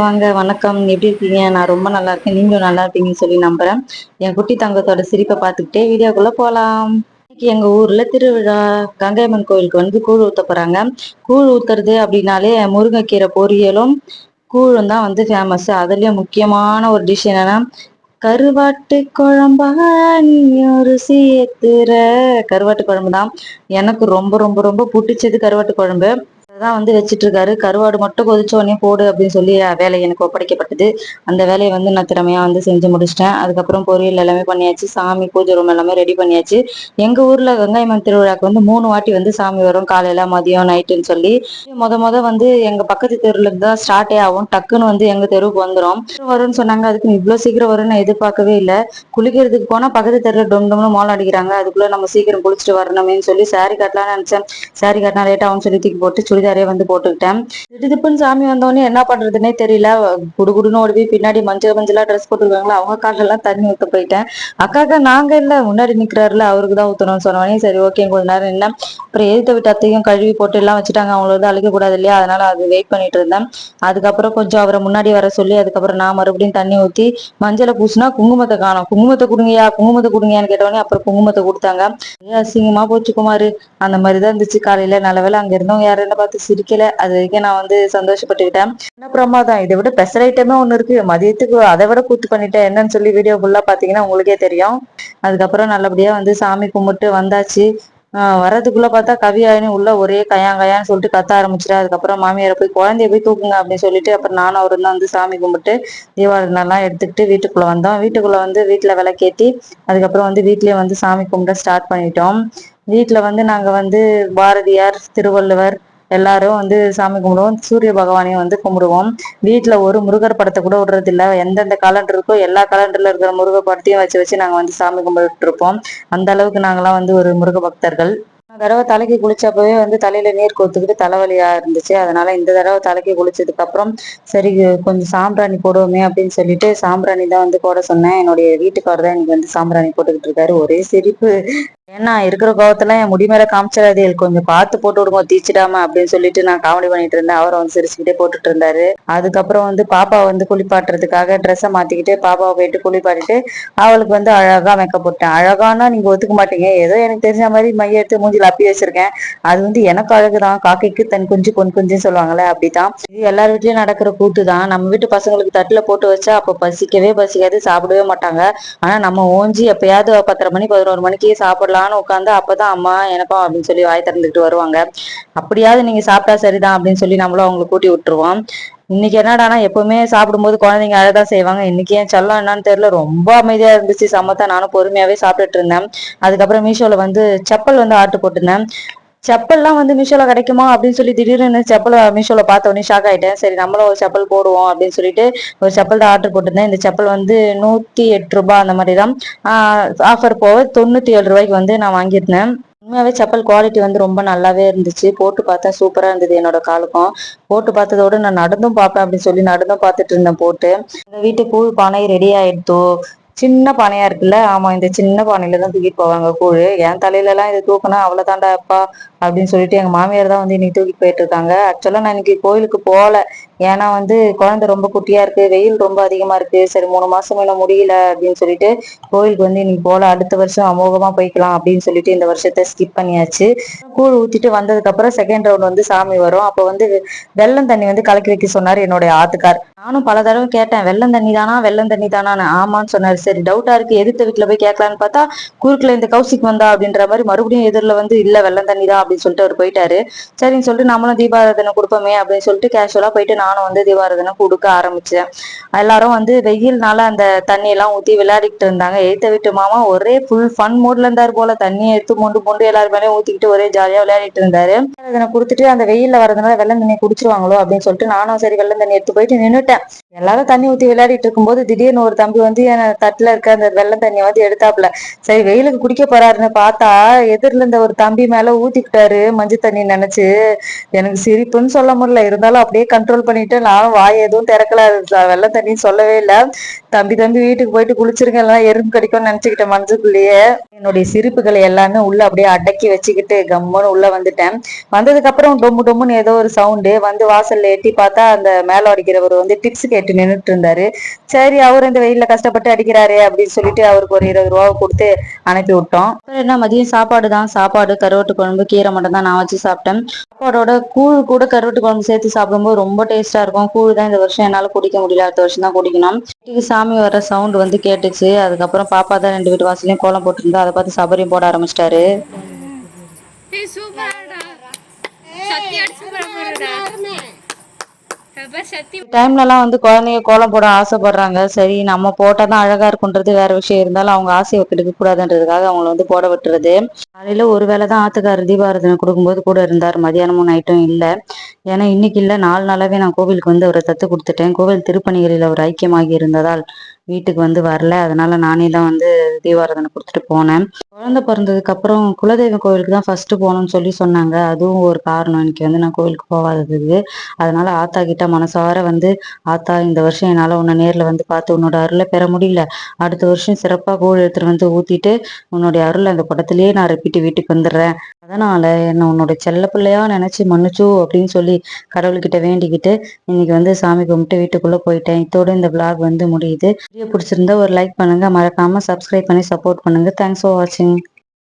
வாங்க வணக்கம். எப்படி இருக்கீங்க? நான் ரொம்ப நல்லா இருக்கேன். நீங்களும் நல்லா இருப்பீங்கன்னு சொல்லி நம்புறேன். என் குட்டி தங்கத்தோட சிரிப்பை பார்த்துக்கிட்டே வீடியோக்குள்ள போகலாம் இன்னைக்கு எங்க ஊர்ல திருவிழா. கங்கையம்மன் கோயிலுக்கு வந்து கூழ் ஊத்த போறாங்க. கூழ் ஊத்துறது அப்படின்னாலே முருங்கைக்கீரை பொரியலும் கூழும் தான் வந்து ஃபேமஸ் அதுலயும் முக்கியமான ஒரு டிஷ் என்னன்னா கருவாட்டு குழம்பா நீ ஒரு சீத்துற கருவாட்டு குழம்பு தான். எனக்கு ரொம்ப ரொம்ப ரொம்ப பிடிச்சது கருவாட்டு குழம்பு. தான் வந்து வச்சுட்டு இருக்காரு கருவாடு மட்டும் கொதிச்ச உடனே போடு அப்படின்னு சொல்லி வேலை எனக்கு ஒப்படைக்கப்பட்டது. அந்த வேலையை வந்து நான் திறமையா வந்து செஞ்சு முடிச்சிட்டேன். அதுக்கப்புறம் பொரியல் எல்லாமே பண்ணியாச்சு. சாமி பூஜை ரூம் எல்லாமே ரெடி பண்ணியாச்சு. எங்க ஊர்ல வெங்காயமன் திருவிழாக்கு வந்து மூணு வாட்டி வந்து சாமி வரும். காலையில மதியம் நைட்டுன்னு சொல்லி. முத முத வந்து எங்க பக்கத்து தெருவுல தான் ஸ்டார்டே ஆகும். டக்குன்னு வந்து எங்க தெருவுக்கு வந்துடும் வரும்னு சொன்னாங்க. அதுக்கு இவ்வளவு சீக்கிரம் வரும்னு எதிர்பார்க்கவே இல்லை. குளிக்கிறதுக்கு போனா பக்கத்து தெருல டொம் டொம்னு மோளம் அடிக்கிறாங்க. அதுக்குள்ள நம்ம சீக்கிரம் குளிச்சுட்டு வரணுமேன்னு சொல்லி சாரி கட்டலாம்னு நினைச்சேன். சாரி கட்டினா லேட் ஆகும் சொல்லி தூக்கி போட்டு சுடிதார் வந்து போட்டுக்கிட்டேன். திடுதிப்புன்னு சாமி வந்தோடனே என்ன பண்றதுன்னே தெரியல. குடுகுடுன்னு ஓடி போய் பின்னாடி மஞ்சள் மஞ்சளா ட்ரெஸ் போட்டுருக்காங்களா அவங்க காலெல்லாம் தண்ணி ஊத்த போயிட்டேன். அக்காக்கா நாங்க இல்ல முன்னாடி நிக்கிறாருல அவருக்கு தான் ஊத்தணும்னு சொன்னோடனே சரி ஓகே கொஞ்ச நேரம் என்ன அப்புறம் எழுத்த விட்டு அத்தையும் கழுவி போட்டு எல்லாம் வச்சுட்டாங்க. அவங்கள வந்து அழைக்க கூடாது இல்லையா? அதனால அது வெயிட் பண்ணிட்டு இருந்தேன். அதுக்கப்புறம் கொஞ்சம் அவரை முன்னாடி வர சொல்லி அதுக்கப்புறம் நான் மறுபடியும் தண்ணி ஊத்தி மஞ்சளை பூசினா குங்குமத்தை காணும். குங்குமத்தை கொடுங்கயா குங்குமத்தை கொடுங்கயான்னு கேட்டவொடனே அப்புறம் குங்குமத்தை கொடுத்தாங்க. அசிங்கமா போச்சு குமாரு. அந்த மாதிரிதான் இருந்துச்சு. காலையில நல்ல வேலை அங்க இருந்தவங்க யாரும் என்ன பார்த்து சிரிக்கல. அது வரைக்கும் நான் வந்து சந்தோஷப்பட்டுக்கிட்டேன். என்ன பிரமாதம் இதை விட ஸ்பெஷல் ஐட்டமே ஒன்று இருக்கு. மதியத்துக்கு அதை விட கூத்து பண்ணிட்டேன். என்னன்னு சொல்லி வீடியோ ஃபுல்லாக பார்த்தீங்கன்னா உங்களுக்கே தெரியும். அதுக்கப்புறம் நல்லபடியாக வந்து சாமி கும்பிட்டு வந்தாச்சு. வரதுக்குள்ள பார்த்தா கவியாயினி உள்ள ஒரே கயாங்கயான்னு சொல்லிட்டு கத்த ஆரம்பிச்சிட்டா. அதுக்கப்புறம் மாமியாரை போய் குழந்தைய போய் தூக்குங்க அப்படின்னு சொல்லிட்டு அப்புறம் நானும் அவரும் தான் வந்து சாமி கும்பிட்டு தீபாவளினாலாம் எடுத்துக்கிட்டு வீட்டுக்குள்ள வந்தோம். வீட்டுக்குள்ள வந்து வீட்டுல விளக்கேத்தி அதுக்கப்புறம் வந்து வீட்லயே வந்து சாமி கும்பிட ஸ்டார்ட் பண்ணிட்டோம். வீட்டுல வந்து நாங்க வந்து பாரதியார் திருவள்ளுவர் எல்லாரும் வந்து சாமி கும்பிடுவோம். சூரிய பகவானையும் வந்து கும்பிடுவோம். வீட்டுல ஒரு முருகர் படத்தை கூட விடுறது இல்ல எந்தெந்த காலண்டர் இருக்கோ எல்லா காலண்டர்ல இருக்கிற முருகர் படத்தையும் வச்சு வச்சு நாங்க வந்து சாமி கும்பிட்டு இருப்போம் அந்த அளவுக்கு நாங்கெல்லாம் வந்து ஒரு முருக பக்தர்கள். தடவை தலைக்கு குளிச்சப்பவே வந்து தலையில நீர் கோத்துக்கிட்டு தலைவலியா இருந்துச்சு. அதனால இந்த தடவை தலைக்கு குளிச்சதுக்கு அப்புறம் சரி கொஞ்சம் சாம்பிராணி போடுவோமே அப்படின்னு சொல்லிட்டு சாம்பிராணி தான் வந்து போட சொன்னேன். என்னுடைய வீட்டுக்காரர் தான் எனக்கு வந்து சாம்பிராணி போட்டுக்கிட்டு இருக்காரு. ஒரே சிரிப்பு. ஏன்னா இருக்கிற கோவத்துல என் முடி மேல காமிச்சிடாதே கொஞ்சம் பார்த்து போட்டு விடுங்க தீச்சிடாம அப்படின்னு சொல்லிட்டு நான் காமெடி பண்ணிட்டு இருந்தேன். அவரை வந்து சிரிச்சுக்கிட்டே போட்டுட்டு இருந்தாரு. அதுக்கப்புறம் வந்து பாப்பா வந்து குளிப்பாட்டுறதுக்காக ட்ரெஸ்ஸை மாத்திக்கிட்டு பாப்பாவை போயிட்டு குளிப்பாட்டிட்டு அவளுக்கு வந்து அழகா மேக்கப் போட்டேன். அழகானா நீங்க ஒத்துக்க மாட்டீங்க. ஏதோ எனக்கு தெரிஞ்ச மாதிரி மைய எடுத்து மூஞ்சில அப்பி வச்சிருக்கேன். அது வந்து எனக்கு அழகுதான். காக்கைக்கு தன் குஞ்சு பொன் குஞ்சுன்னு சொல்லுவாங்கல்ல அப்படிதான் இது எல்லார் வீட்லயும் நடக்கிற கூத்து தான் நம்ம வீட்டு பசங்களுக்கு தட்டுல போட்டு வச்சா அப்ப பசிக்கவே பசிக்காது சாப்பிடவே மாட்டாங்க. ஆனா நம்ம ஓஞ்சி எப்பயாவது பத்தரை மணி பதினோரு மணிக்கு சாப்பிட சாப்பிடலான்னு உட்காந்து அப்பதான் அம்மா எனப்பா அப்படின்னு சொல்லி வாய் திறந்துக்கிட்டு வருவாங்க. அப்படியாவது நீங்க சாப்பிட்டா சரிதான் அப்படின்னு சொல்லி நம்மளும் அவங்களை கூட்டி விட்டுருவோம். இன்னைக்கு என்னடானா எப்பவுமே சாப்பிடும்போது குழந்தைங்க அழகா செய்வாங்க. இன்னைக்கு ஏன் செல்லம் என்னன்னு தெரியல. ரொம்ப அமைதியா இருந்துச்சு சமத்தா நானும் பொறுமையாவே சாப்பிட்டுட்டு இருந்தேன். அதுக்கப்புறம் மீஷோல வந்து செப்பல் வந்து ஆர்டர் போட்டிருந்தேன். செப்பல்லாம் வந்து மீஷோல கிடைக்குமா அப்படின்னு சொல்லி திடீர்னு செப்பல் மீஷோல பார்த்த உடனே ஷாக் ஆயிட்டேன். சரி நம்மளும் ஒரு செப்பல் போடுவோம் அப்படின்னு சொல்லிட்டு ஒரு செப்பல் தான் ஆர்டர் போட்டிருந்தேன். இந்த செப்பல் வந்து நூத்தி எட்டு ரூபாய் அந்த மாதிரி தான். ஆஃபர் போக தொண்ணூத்தி ஏழு ரூபாய்க்கு வந்து நான் வாங்கியிருந்தேன். உண்மையாவே செப்பல் குவாலிட்டி வந்து ரொம்ப நல்லாவே இருந்துச்சு. போட்டு பார்த்தேன் சூப்பரா இருந்தது என்னோட காலுக்கும். போட்டு பார்த்ததோட நான் நடந்தும் பார்ப்பேன் அப்படின்னு சொல்லி நடந்தும் பார்த்துட்டு இருந்தேன் போட்டு. எங்க வீட்டு கூழ் பானை ரெடி ஆயிடுத்தோ சின்ன பானையா இருக்குல்ல? ஆமா இந்த சின்ன பானையில தான் தூக்கிட்டு போவாங்க கூழ். என் தலையில எல்லாம் இது தூக்கினா அவ்வளவுதான்டா அப்பா அப்படின்னு சொல்லிட்டு எங்க மாமியார் தான் வந்து இன்னைக்கு தூக்கிட்டு போயிட்டு இருக்காங்க. ஆக்சுவலா நான் இன்னைக்கு கோயிலுக்கு போகல. ஏன்னா வந்து குழந்தை ரொம்ப குட்டியா இருக்கு வெயில் ரொம்ப அதிகமா இருக்கு. சரி மூணு மாசம் இன்னும் முடியல அப்படின்னு சொல்லிட்டு கோயிலுக்கு வந்து இன்னைக்கு போல அடுத்த வருஷம் அமோகமா போய்க்கலாம் அப்படின்னு சொல்லிட்டு இந்த வருஷத்தை ஸ்கிப் பண்ணியாச்சு. கூழ் ஊத்திட்டு வந்ததுக்கு அப்புறம் செகண்ட் ரவுண்ட் வந்து சாமி வரும். அப்ப வந்து வெள்ளம் தண்ணி வந்து கலக்கி வைக்க சொன்னார் என்னுடைய ஆத்துக்கார். நானும் பல தடவை கேட்டேன் வெள்ளம் தண்ணி தானா வெள்ளம் தண்ணி தானான்னு ஆமான்னு சொன்னாரு. சரி டவுட்டா இருக்கு. எதிர்த்த வீட்டுல போய் கேட்கலான்னு பார்த்தா குறுக்குல இந்த கௌசிக் வந்தா அப்படின்ற மாதிரி மறுபடியும் எதிரில வந்து இல்ல வெள்ளம் தண்ணி தான் அப்படின்னு சொல்லிட்டு அவர் போயிட்டாரு. சரின்னு சொல்லிட்டு நம்மளும் தீபாராதனை கொடுப்போமே அப்படின்னு சொல்லிட்டு கேஷுவலா போயிட்டு நானும் வந்து தீபாராதனை கொடுக்க ஆரம்பிச்சேன். எல்லாரும் வந்து வெயில்னால அந்த தண்ணி எல்லாம் ஊத்தி விளையாடிட்டு இருந்தாங்க. எய்த்த வீட்டு மாமா ஒரே ஃபுல் ஃபன் மூட்ல இருந்தாரு போல. தண்ணியை எடுத்து மொண்டு மொண்டு எல்லாரும் மேலேயும் ஊத்திக்கிட்டு ஒரே ஜாலியா விளையாடிட்டு இருந்தாரு. அதனை கொடுத்துட்டு அந்த வெயில்ல வரதுனால வெள்ளம் தண்ணி குடிச்சிருவாங்களோ அப்படின்னு சொல்லிட்டு நானும் சரி வெள்ளம் தண்ணி எடுத்து போயிட்டு விட்டேன் எல்லாரும் தண்ணி ஊத்தி விளையாடிட்டு இருக்கும்போது திடீர்னு ஒரு தம்பி வந்து என் தட்டுல இருக்க அந்த வெள்ளம் தண்ணியை வந்து எடுத்தாப்புல. சரி வெயிலுக்கு குடிக்க போறாருன்னு பார்த்தா எதிரில இருந்த ஒரு தம்பி மேல ஊத்திக்கிட்டாரு மஞ்சள் தண்ணி நினைச்சு. எனக்கு சிரிப்புன்னு சொல்ல முடியல. இருந்தாலும் அப்படியே கண்ட்ரோல் பண்ணிட்டு நானும் வாய் எதுவும் திறக்கல. வெள்ளம் தண்ணின்னு சொல்லவே இல்லை. தம்பி தம்பி வீட்டுக்கு போயிட்டு குளிச்சிருங்க எல்லாம் எறும்பு கிடைக்கும்னு நினைச்சுக்கிட்டேன் மனசுக்குள்ளேயே. என்னுடைய சிரிப்புகளை எல்லாமே உள்ள அப்படியே அடக்கி வச்சுக்கிட்டு கம்முன்னு உள்ள வந்துட்டேன். வந்ததுக்கு அப்புறம் டொம்மு டொம்முன்னு ஏதோ ஒரு சவுண்டு வந்து வாசல்ல எட்டி பார்த்தா அந்த மேல அடிக்கிறவர் வந்து டிப்ஸ் கேட்டு நின்னுட்டு இருந்தாரு சரி அவர் இந்த வெயில்ல கஷ்டப்பட்டு அடிக்கிறாரே அப்படின்னு சொல்லிட்டு அவருக்கு ஒரு இருபது ரூபா கொடுத்து அனுப்பி விட்டோம். அப்புறம் என்ன மதியம் சாப்பாடு தான். சாப்பாடு கருவாட்டு குழம்பு கீரை மட்டும் தான் நான் வச்சு சாப்பிட்டேன். சாப்பாடோட கூழ் கூட கருவாட்டு குழம்பு சேர்த்து சாப்பிடும்போது ரொம்ப டேஸ்டா இருக்கும். கூழ் தான் இந்த வருஷம் என்னால குடிக்க முடியல. அடுத்த வருஷம் தான் குடிக்கணும். சாமி வர சவுண்ட் வந்து கேட்டுச்சு. அதுக்கப்புறம் பாப்பா தான் ரெண்டு வீட்டு வாசலையும் கோலம் போட்டிருந்தா அதை பார்த்து சபரியும் போட ஆரம்பிச்சிட்டாரு. ஏய் டைம்லலாம் வந்து குழந்தைங்க கோலம் போட ஆசைப்படுறாங்க. சரி நம்ம போட்டால் தான் அழகா இருக்குன்றது வேற விஷயம். இருந்தாலும் அவங்க ஆசையை கெடுக்க கூடாதுன்றதுக்காக அவங்கள வந்து போட விட்டுறது. காலையில ஒரு வேளை தான் ஆத்துக்காரர் தீபாரதனை கொடுக்கும்போது கூட இருந்தார். மதியானமும் நைட்டும் இல்லை. ஏன்னா இன்னைக்கு இல்லை. நாலு நாளாவே நான் கோவிலுக்கு வந்து அவரை தத்து கொடுத்துட்டேன். கோவில் திருப்பணிகளில் அவர் ஐக்கியமாகி இருந்ததால் வீட்டுக்கு வந்து வரல. அதனால நானே தான் வந்து தீபாராதனை கொடுத்துட்டு போனேன். குழந்தை பிறந்ததுக்கு அப்புறம் குலதெய்வ கோவிலுக்கு தான் ஃபர்ஸ்ட் போகணும்னு சொல்லி சொன்னாங்க. அதுவும் ஒரு காரணம். இன்னைக்கு வந்து நான் கோவிலுக்கு போகாததுக்கு அதனால ஆத்தா கிட்ட மனசார வந்து ஆத்தா இந்த வருஷம் என்னால உன்னை நேர்ல வந்து பார்த்து உன்னோட அருளை பெற முடியல. அடுத்த வருஷம் சிறப்பாக கோவில் எடுத்துட்டு வந்து ஊத்திட்டு உன்னுடைய அருள் அந்த படத்திலேயே நான் ரெப்பிட்டு வீட்டுக்கு வந்துடுறேன். அதனால என்ன உன்னோட செல்ல பிள்ளையா நினைச்சு மன்னிச்சு அப்படின்னு சொல்லி கடவுள்கிட்ட வேண்டிக்கிட்டு இன்னைக்கு வந்து சாமி கும்பிட்டு வீட்டுக்குள்ள போயிட்டேன். இதோட இந்த vlog வந்து முடியுது. வீடியோ பிடிச்சிருந்தா ஒரு லைக் பண்ணுங்க. மறக்காம சப்ஸ்கிரைப் பண்ணி சப்போர்ட் பண்ணுங்க. தேங்க்ஸ் ஃபார் வாட்சிங்